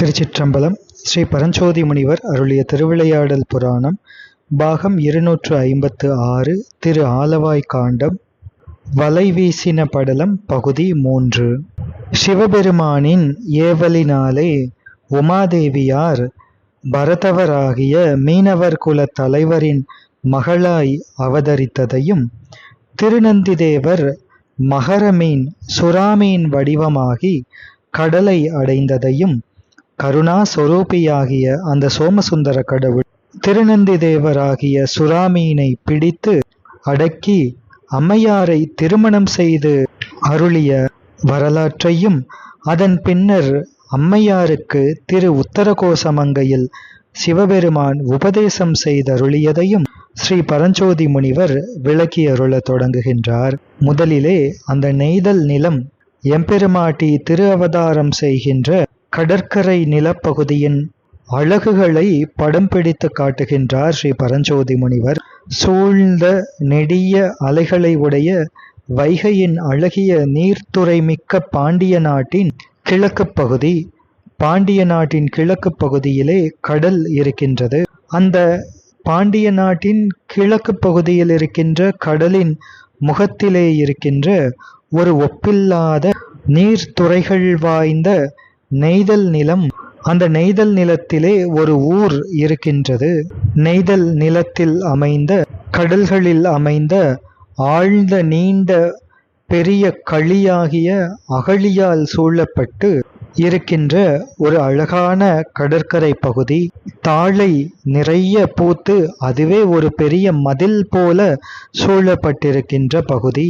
திருச்சிற்றம்பலம் ஸ்ரீ பரஞ்சோதி முனிவர் அருளிய திருவிளையாடல் புராணம் பாகம் இருநூற்று ஐம்பத்து ஆறு திரு ஆலவாய் காண்டம் வலை வீசின படலம் பகுதி மூன்று. சிவபெருமானின் ஏவலினாலே உமாதேவியார் பரதவராகிய மீனவர் குல தலைவரின் மகளாய் அவதரித்ததையும் திருநந்திதேவர் மகரமீன் சுறாமீன் வடிவமாகி கடலை அடைந்ததையும் கருணா சொரூபியாகிய அந்த சோமசுந்தர கடவுள் திருநந்தி தேவராகிய சுராமீனை பிடித்து அடக்கி அம்மையாரை திருமணம் செய்து அருளிய வரலாற்றையும் அதன் பின்னர் அம்மையாருக்கு திரு உத்தரகோசமங்கையில் சிவபெருமான் உபதேசம் செய்தருளியதையும் ஸ்ரீ பரஞ்சோதி முனிவர் விளக்கி அருளத் தொடங்குகின்றார். முதலிலே அந்த நெய்தல் நிலம் எம்பெருமாட்டி திரு அவதாரம் செய்கின்ற கடற்கரை நிலப்பகுதியின் அழகுகளை படம் பிடித்து காட்டுகின்றார் ஸ்ரீ பரஞ்சோதி முனிவர் சூழ்ந்த நெடிய அலைகளை உடைய வைகையின் அழகிய நீர்த்துறை மிக்க பாண்டிய நாட்டின் கிழக்கு பகுதி பாண்டிய நாட்டின் கிழக்கு பகுதியிலே கடல் இருக்கின்றது. அந்த பாண்டிய நாட்டின் கிழக்கு பகுதியில் இருக்கின்ற கடலின் முகத்திலே இருக்கின்ற ஒரு ஒப்பில்லாத நீர்த்துறைகள் வாய்ந்த நெய்தல் நிலம். அந்த நெய்தல் நிலத்திலே ஒரு ஊர் இருக்கின்றது. நெய்தல் நிலத்தில் அமைந்த கடல்களில் அமைந்த ஆழ்ந்த நீண்ட பெரிய களியாகிய அகழியால் சூழப்பட்டு இருக்கின்ற ஒரு அழகான கடற்கரை பகுதி. தாழை நிறைய பூத்து அதுவே ஒரு பெரிய மதில் போல சூழப்பட்டிருக்கின்ற பகுதி.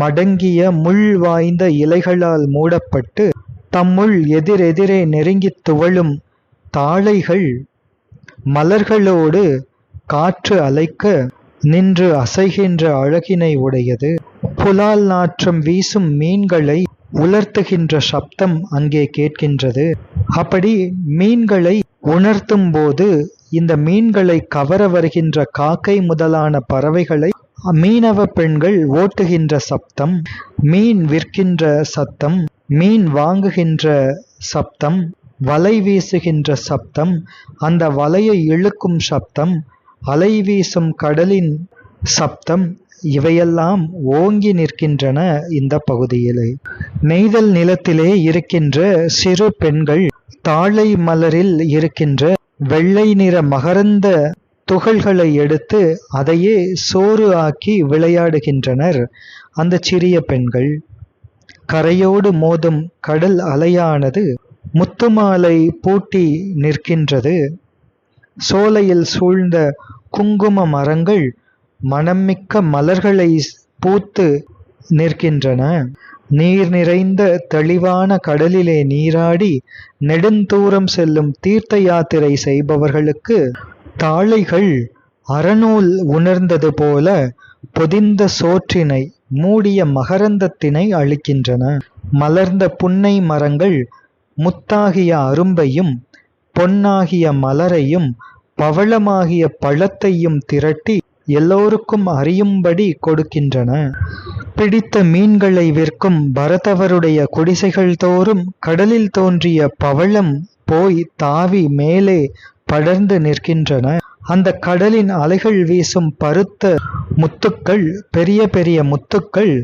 மடங்கிய முள் வாய்ந்த இலைகளால் மூடப்பட்டு தம்முள் எதிரெதிரே நெருங்கித் துவளும் தாழைகள் மலர்களோடு காற்று அலைக்க நின்று அசைகின்ற அழகினை உடையது. புலால் நாற்றம் வீசும் மீன்களை உலர்த்துகின்ற சப்தம் அங்கே கேட்கின்றது. அப்படி மீன்களை உணர்த்தும் போது இந்த மீன்களை கவர வருகின்ற காக்கை முதலான பறவைகளை மீனவ பெண்கள் ஓட்டுகின்ற சப்தம் மீன் விற்கின்ற சத்தம் மீன் வாங்குகின்ற சப்தம் வலை வீசுகின்ற சப்தம் அந்த வலையை இழுக்கும் சப்தம் அலை வீசும் கடலின் சப்தம் இவையெல்லாம் ஓங்கி நிற்கின்றன இந்த பகுதியிலே. நெய்தல் நிலத்திலே இருக்கின்ற சிறு பெண்கள் தாழை மலரில் இருக்கின்ற வெள்ளை நிற மகரந்த துகள்களை எடுத்து அதையே சோறு ஆக்கி விளையாடுகின்றனர். அந்த சிறிய பெண்கள் கரையோடு மோதும் கடல் அலையானது முத்துமாலை பூட்டி நிற்கின்றது. சோலையில் சூழ்ந்த குங்கும மரங்கள் மனம்மிக்க மலர்களை பூத்து நிற்கின்றன. நீர் நிறைந்த தெளிவான கடலிலே நீராடி நெடுந்தூரம் செல்லும் தீர்த்த யாத்திரை செய்பவர்களுக்கு தாளைகள் அறநூல் உணர்ந்தது போல பொதிந்த சோற்றினை மூடிய மகரந்தத்தினை அளிக்கின்றன மலர்ந்த புன்னை மரங்கள் முத்தாகிய அரும்பையும் பொன்னாகிய மலரையும் பவளமாகிய பழத்தையும் திரட்டி எல்லோருக்கும் அறியும்படி கொடுக்கின்றன. பிடித்த மீன்களை விற்கும் பரதவருடைய குடிசைகள் தோறும் கடலில் தோன்றிய பவளம் போய் தாவி மேலே படர்ந்து நிற்கின்றன. அந்த கடலின் அலைகள் வீசும் பருத்த முத்துக்கள் பெரிய பெரிய முத்துக்கள்.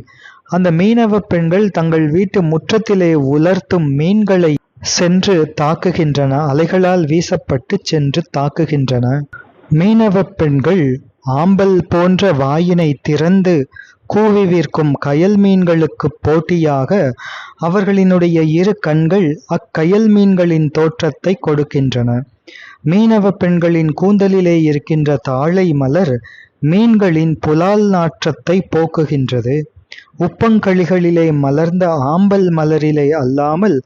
அந்த மீனவ பெண்கள் தங்கள் வீட்டு முற்றத்திலே உலர்த்தும் மீன்களை சென்று தாக்குகின்றன அலைகளால் வீசப்பட்டு சென்று தாக்குகின்றன. மீனவ பெண்கள் ஆம்பல் போன்ற வாயினை திறந்து கூவி விற்கும் கயல் மீன்களுக்கு போட்டியாக அவர்களினுடைய இரு கண்கள் அக்கயல் மீன்களின் தோற்றத்தை கொடுக்கின்றன. மீனவ பெண்களின் கூந்தலிலே இருக்கின்ற தாழை மலர் மீன்களின் புலால் நாற்றத்தை போக்குகின்றது. உப்பங்களிகளிலே மலர்ந்த ஆம்பல் மலரிலே அல்லாமல்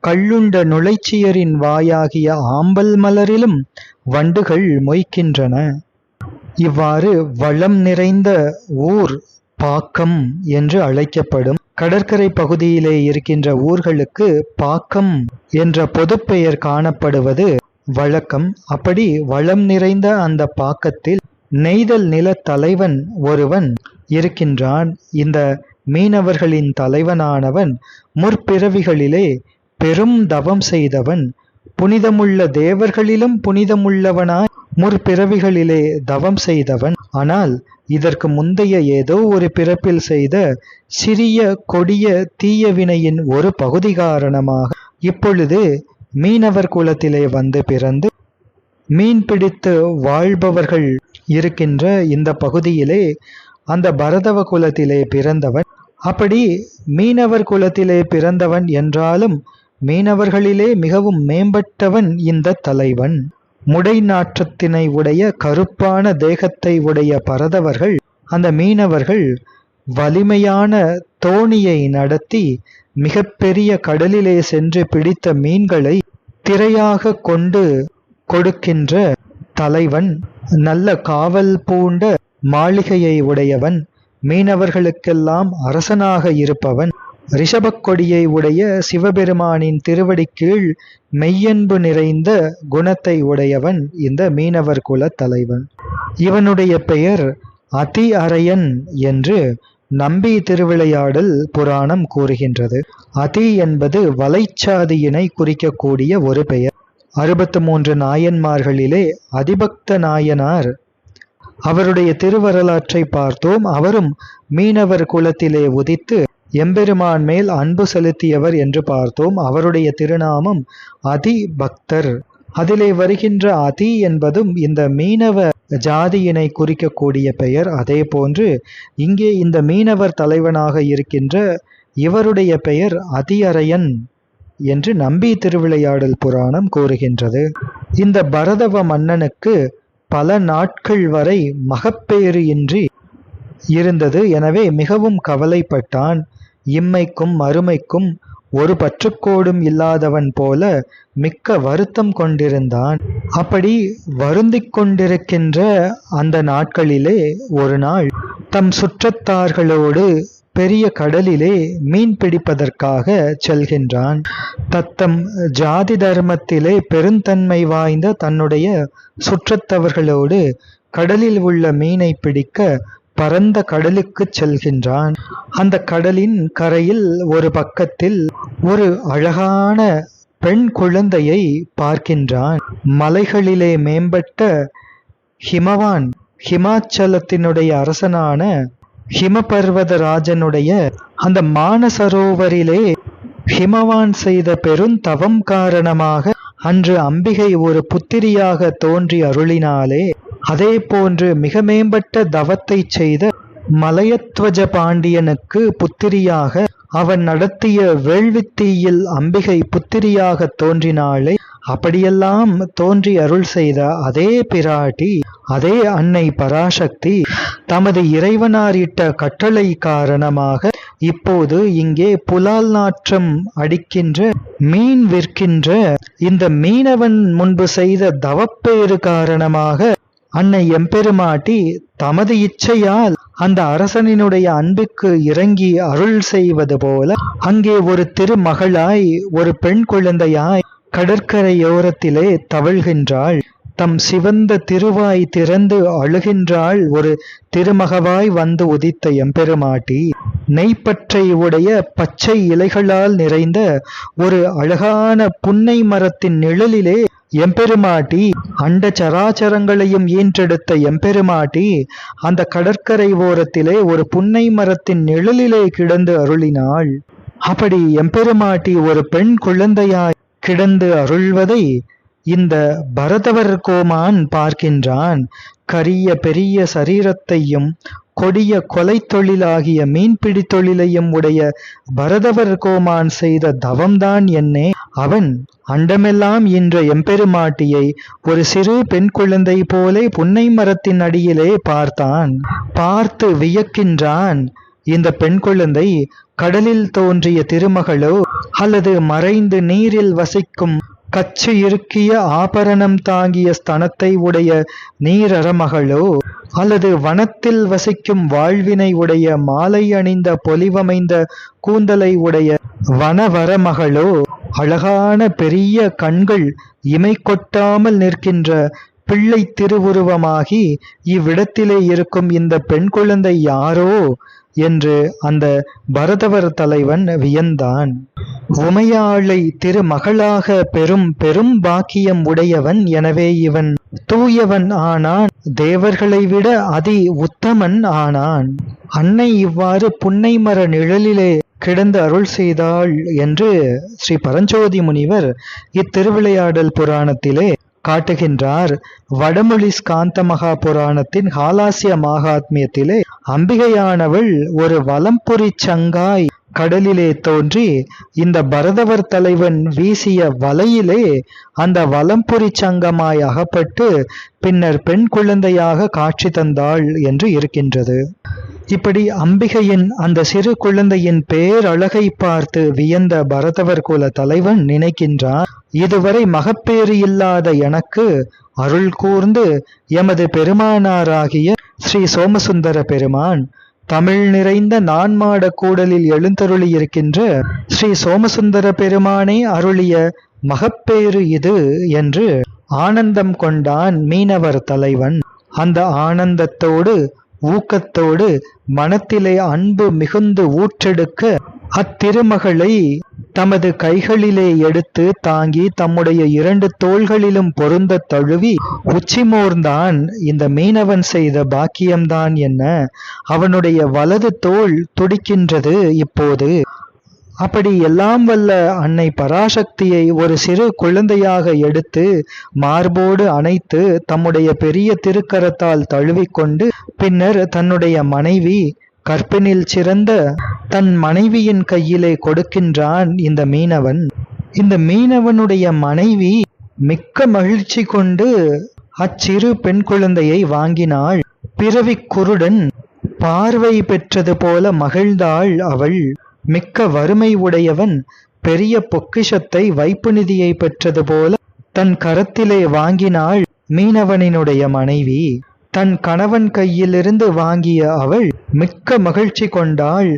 கள்ளுண்ட நுழைச்சியரின் வாயாகிய ஆம்பல் மலரிலும் வண்டுகள் மொய்க்கின்றன. இவ்வாறு வளம் நிறைந்த ஊர் பாக்கம் என்று அழைக்கப்படும் கடற்கரை பகுதியிலே இருக்கின்ற ஊர்களுக்கு பாக்கம் என்ற பொதுப்பெயர் காணப்படுவது வழக்கம். அப்படி வளம் நிறைந்த அந்த பாக்கத்தில் நெய்தல் நில தலைவன் ஒருவன் இருக்கின்றான். இந்த மீனவர்களின் தலைவனானவன் முற்பிறவிகளிலே பெரும் தவம் செய்தவன். புனிதமுள்ள தேவர்களிலும் புனிதமுள்ளவனாய் முற்பிறவிகளிலே தவம் செய்தவன். ஆனால் இதற்கு முந்தைய ஏதோ ஒரு பிறப்பில் செய்த சிறிய கொடிய தீய வினையின் ஒரு பகுதி காரணமாக இப்பொழுது மீனவர் குலத்திலே வந்து பிறந்து மீன் பிடித்து வாழ்பவர்கள் இருக்கின்ற இந்த பகுதியிலே அந்த பரதவ குலத்திலே பிறந்தவன். அப்படி மீனவர் குலத்திலே பிறந்தவன் என்றாலும் மீனவர்களிலே மிகவும் மேம்பட்டவன் இந்த தலைவன். முடை நாற்றத்தினை உடைய கருப்பான தேகத்தை உடைய பரதவர்கள் அந்த மீனவர்கள் வலிமையான தோணியை நடத்தி மிகப்பெரிய கடலிலே சென்று பிடித்த மீன்களை திரையாக கொண்டு கொடுக்கின்ற தலைவன் நல்ல காவல் பூண்ட மாளிகையை உடையவன் மீனவர்களுக்கெல்லாம் அரசனாக இருப்பவன் ரிஷபக்கொடியை உடைய சிவபெருமானின் திருவடி கீழ் மெய்யன்பு நிறைந்த குணத்தை உடையவன் இந்த மீனவர் குல தலைவன். இவனுடைய பெயர் அதி அரையன் என்று நம்பி திருவிளையாடல் புராணம் கூறுகின்றது. அதி என்பது வலைச்சாதியினை குறிக்கக்கூடிய ஒரு பெயர். அறுபத்து மூன்று நாயன்மார்களிலே அதிபக்த நாயனார். அவருடைய திருவரலாற்றை பார்த்தோம். அவரும் மீனவர் குலத்திலே உதித்து எம்பெருமான் மேல் அன்பு செலுத்தியவர் என்று பார்த்தோம். அவருடைய திருநாமம் அதிபக்தர். அதிலே வருகின்ற அதி என்பதும் இந்த மீனவ ஜாதியினை குறிக்கக்கூடிய பெயர். அதே போன்று இங்கே இந்த மீனவர் தலைவனாக இருக்கின்ற இவருடைய பெயர் அதியரையன் என்று நம்பி திருவிளையாடல் புராணம் கூறுகின்றது. இந்த பரதவ மன்னனுக்கு பல நாட்கள் வரை மகப்பேறு இன்றி இருந்தது. எனவே மிகவும் கவலைப்பட்டான். இம்மைக்கும் மறுமைக்கும் ஒரு பற்றுக்கோடும் இல்லாதவன் போல மிக்க வருத்தம் கொண்டிருந்தான். அப்படி வருந்திக் கொண்டிருக்கின்ற அந்த நாட்களிலே ஒரு நாள் தம் சுற்றத்தார்களோடு பெரிய கடலிலே மீன் பிடிப்பதற்காக செல்கின்றான். தத்தம் ஜாதி தர்மத்திலே பெருந்தன்மை வாய்ந்த தன்னுடைய சுற்றத்தவர்களோடு கடலில் உள்ள மீனை பிடிக்க பரந்த கடலுக்குச் செல்கின்றான். அந்த கடலின் கரையில் ஒரு பக்கத்தில் ஒரு அழகான பெண் குழந்தையை பார்க்கின்றான். மலைகளிலே மேம்பட்ட ஹிமவான் ஹிமாச்சலத்தினுடைய அரசனான ஹிமபர்வதராஜனுடைய அந்த மானசரோவரிலே ஹிமவான் செய்த பெருந்தவம் காரணமாக அன்று அம்பிகை ஒரு புத்திரியாக தோன்றி அருளினாலே அதே போன்று மிக மேம்பட்ட தவத்தைச் செய்த மலையத்வஜ பாண்டியனுக்கு புத்திரியாக அவன் நடத்திய வேள்வித்தீயில் அம்பிகை புத்திரியாக தோன்றினாளே அப்படியெல்லாம் தோன்றி அருள் செய்த அதே பிராட்டி அதே அன்னை பராசக்தி தமது இறைவனாரிட்ட கட்டளை காரணமாக இப்போது இங்கே புலால் நாற்றம் அடிக்கின்ற மீன் விற்கின்ற இந்த மீனவன் முன்பு செய்த தவப்பேறு காரணமாக அன்னை எம்பெருமாட்டி தமது இச்சையால் அந்த அரசனினுடைய அன்புக்கு இறங்கி அருள் செய்வது போல அங்கே ஒரு திருமகளாய் ஒரு பெண் குழந்தையாய் கடற்கரையோரத்திலே தவழ்கின்றாள். தம் சிவந்த திருவாய் திறந்து அழுகின்றாள் ஒரு திருமகவாய் வந்து உதித்த எம்பெருமாட்டி. நெய்ப்பற்றை உடைய பச்சை இலைகளால் நிறைந்த ஒரு அழகான புன்னை மரத்தின் நிழலிலே எம்பெருமாட்டி அண்ட சராச்சரங்களையும் ஈன்றெடுத்த எம்பெருமாட்டி அந்த கடற்கரை ஓரத்திலே ஒரு புன்னை மரத்தின் நிழலிலே கிடந்து அருளினாள். அப்படி எம்பெருமாட்டி ஒரு பெண் குழந்தையாய் கிடந்து அருள்வதை இந்த பரதவர் கோமான் பார்க்கின்றான். கரிய பெரிய சரீரத்தையும் கொடிய கொலை தொழிலாகிய மீன்பிடி தொழிலையும் உடைய பரதவர் கோமான் செய்த தவம்தான் என்னே. அவன் அண்டமெல்லாம் இன்ற எம்பெருமாட்டியை ஒரு சிறு பெண் குழந்தை போலே புன்னை மரத்தின் அடியிலே பார்த்தான். பார்த்து வியக்கின்றான். இந்த பெண் குழந்தை கடலில் தோன்றிய திருமகளோ அல்லது மறைந்து நீரில் வசிக்கும் கச்சு இருக்கிய ஆபரணம் தாங்கிய ஸ்தனத்தை உடைய நீரரமகளோ அல்லது வனத்தில் வசிக்கும் வாழ்வினை உடைய மாலை அணிந்த பொலிவமைந்த கூந்தலை உடைய வனவரமகளோ அழகான பெரிய கண்கள் இமை கொட்டாமல் நிற்கின்ற பிள்ளை திருவுருவமாகி இவ்விடத்திலே இருக்கும் இந்த பெண் குழந்தை யாரோ என்று அந்த பரதவர் தலைவன் வியந்தான். உமையாளை திருமகளாக பெரும் பெரும் பாக்கியம் உடையவன் எனவே இவன் தூயவன் ஆனான் தேவர்களை விட அதி உத்தமன் ஆனான். அன்னை இவ்வாறு புன்னை மர நிழலிலே கிடந்து அருள் செய்தாள் என்று ஸ்ரீ பரஞ்சோதி முனிவர் இத்திருவிளையாடல் புராணத்திலே காட்டுகின்றார். வடமொழி ஸ்காந்த மகா புராணத்தின் ஹாலாசிய மகாத்மியத்திலே அம்பிகையானவள் ஒரு வலம்புரி சங்காய் கடலிலே தோன்றி இந்த பரதவர் தலைவன் வீசிய வலையிலே அந்த வலம்புரி சங்கமாய் அகப்பட்டு பின்னர் பெண் குழந்தையாக காட்சி தந்தாள் என்று இருக்கின்றது. இப்படி அம்பிகையின் அந்த சிறு குழந்தையின் பேரழகை பார்த்து வியந்த பரதவர் குல தலைவன் நினைக்கின்றான் இதுவரை மகப்பேறு இல்லாத எனக்கு அருள் கூர்ந்து எமது பெருமானாராகிய ஸ்ரீ சோமசுந்தர பெருமான் தமிழ் நிறைந்த நான்மாட கூடலில் எழுந்தருளி இருக்கின்ற ஸ்ரீ சோமசுந்தர பெருமானே அருளிய மகப்பேறு இது என்று ஆனந்தம் கொண்டான் மீனவர் தலைவன். அந்த ஆனந்தத்தோடு ஊக்கத்தோடு மனத்திலே அன்பு மிகுந்து ஊற்றெடுக்க அத்திருமகளை தமது கைகளிலே எடுத்து தாங்கி தம்முடைய இரண்டு தோள்களிலும் பொருந்த தழுவி உச்சிமோர்ந்தான் இந்த மீனவன் செய்த பாக்கியம்தான் என்ன? அவனுடைய வலது தோல் துடிக்கின்றது இப்போது. அப்படி எல்லாம் வல்ல அன்னை பராசக்தியை ஒரு சிறு குழந்தையாக எடுத்து மார்போடு அணைத்து தம்முடைய பெரிய திருக்கரத்தால் தழுவிக்கொண்டு பின்னர் தன்னுடைய மனைவி கற்பினில் சிறந்த தன் மனைவியின் கையிலே கொடுக்கின்றான் இந்த மீனவன். இந்த மீனவனுடைய மனைவி மிக்க மகிழ்ச்சி கொண்டு அச்சிறு பெண் குழந்தையை வாங்கினாள். பிறவி குருடன் பார்வை பெற்றது போல மகிழ்ந்தாள் அவள். மிக்க வறுமை உடையவன் பெரிய பொக்கிஷத்தை வைப்பு நிதியை பெற்றது போல தன் கரத்திலே வாங்கினாள் மீனவனினுடைய மனைவி. தன் கணவன் கையிலிருந்து வாங்கிய அவள் மிக்க மகிழ்ச்சி கொண்டாள்.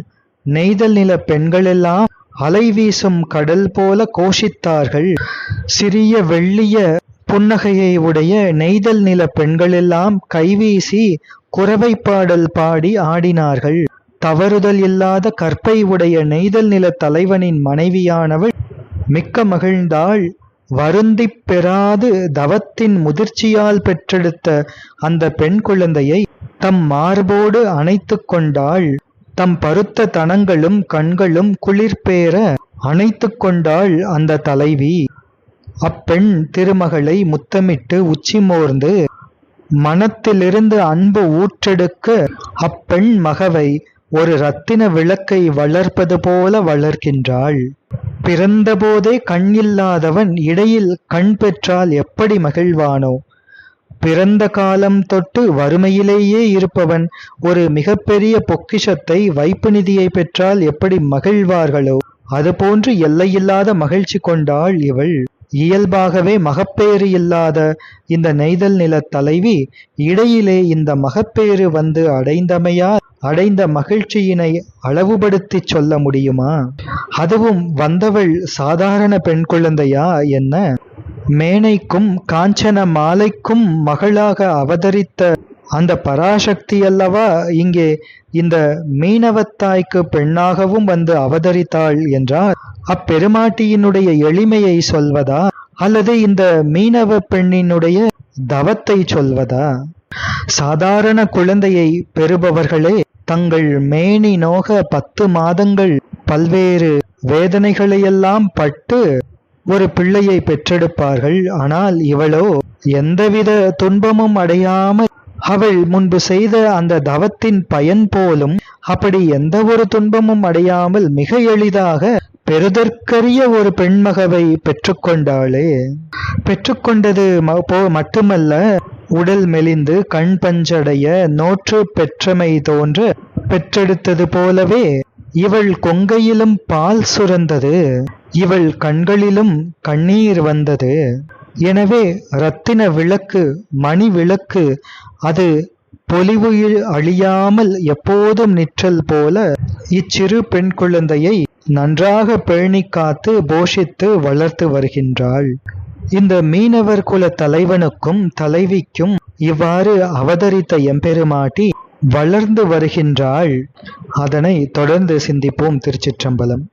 நெய்தல் நில பெண்களெல்லாம் அலை வீசும் கடல் போல கோஷித்தார்கள். சிறிய வெள்ளிய புன்னகையை உடைய நெய்தல் நில பெண்களெல்லாம் கைவீசி குறவை பாடல் பாடி ஆடினார்கள். தவறுதல் இல்லாத கற்பை உடைய நெய்தல் நில தலைவனின் மனைவியானவள் மிக்க மகிழ்ந்தாள். வருந்திப் பெறாது தவத்தின் முதிர்ச்சியால் பெற்றெடுத்த அந்த பெண் குழந்தையை தம் மார்போடு அணைத்து கொண்டாள். தம் பருத்த தனங்களும் கண்களும் குளிர்பேற அணைத்து கொண்டாள் அந்த தலைவி. அப்பெண் திருமகளை முத்தமிட்டு உச்சி மோர்ந்து மனத்திலிருந்து அன்பு ஊற்றெடுக்க அப்பெண் மகவை ஒரு ரத்தின விளக்கை வளர்ப்பது போல வளர்க்கின்றாள். பிறந்தபோதே கண் இல்லாதவன் இடையில் கண் பெற்றால் எப்படி மகிழ்வானோ? பிறந்த காலம் தொட்டு வறுமையிலேயே இருப்பவன் ஒரு மிகப்பெரிய பொக்கிஷத்தை வைப்பு நிதியை பெற்றால் எப்படி மகிழ்வார்களோ? அதுபோன்று எல்லையில்லாத மகிழ்ச்சி கொண்டாள் இவள். இயல்பாகவே மகப்பேறு இல்லாத இந்த நெய்தல் நில தலைவி இடையிலே இந்த மகப்பேறு வந்து அடைந்தமையா அடைந்த மகிழ்ச்சியினை அளவுபடுத்தி சொல்ல முடியுமா? அதுவும் வந்தவள் சாதாரண பெண் குழந்தையா என்ன? மேனைக்கும் காஞ்சன மாலைக்கும் மகளாக அவதரித்த அந்த பராசக்தி அல்லவா? இங்கே இந்த மீனவத்தாய்க்கு பெண்ணாகவும் வந்து அவதரித்தாள் என்றால் அப்பெருமாட்டியினுடைய எளிமையை சொல்வதா? அல்லது இந்த மீனவ பெண்ணினுடைய தவத்தை சொல்வதா? சாதாரண குழந்தையை பெறுபவர்களே தங்கள் மேனி நோக பத்து மாதங்கள் பல்வேறு வேதனைகளையெல்லாம் பட்டு ஒரு பிள்ளையை பெற்றெடுப்பார்கள். ஆனால் இவளோ எந்தவித துன்பமும் அடையாமல் அவள் முன்பு செய்த அந்த தவத்தின் பயன் போலும் அப்படி எந்த ஒரு துன்பமும் அடையாமல் மிக எளிதாக பெறுதற்கரிய ஒரு பெண்மகவை பெற்றுக்கொண்டாளே. பெற்றுக்கொண்டது மட்டுமல்ல உடல் மெலிந்து கண் பஞ்சடைய நோற்று பெற்றமை தோன்ற பெற்றெடுத்தது போலவே இவள் கொங்கையிலும் பால் சுரந்தது. இவள் கண்களிலும் கண்ணீர் வந்தது. எனவே ரத்தின விளக்கு மணி விளக்கு அது பொலிவு அழியாமல் எப்போதும் நிற்றல் போல இச்சிறு பெண் குழந்தையை நன்றாக பேணி காத்து போஷித்து வளர்த்து வருகின்றாள். இந்த மீனவர் குல தலைவனுக்கும் தலைவிக்கும் இவ்வாறு அவதரித்த எம்பெருமாட்டி வளர்ந்து வருகின்றாள். அதனை தொடர்ந்து சிந்திப்போம் திருச்சிற்றம்பலம்.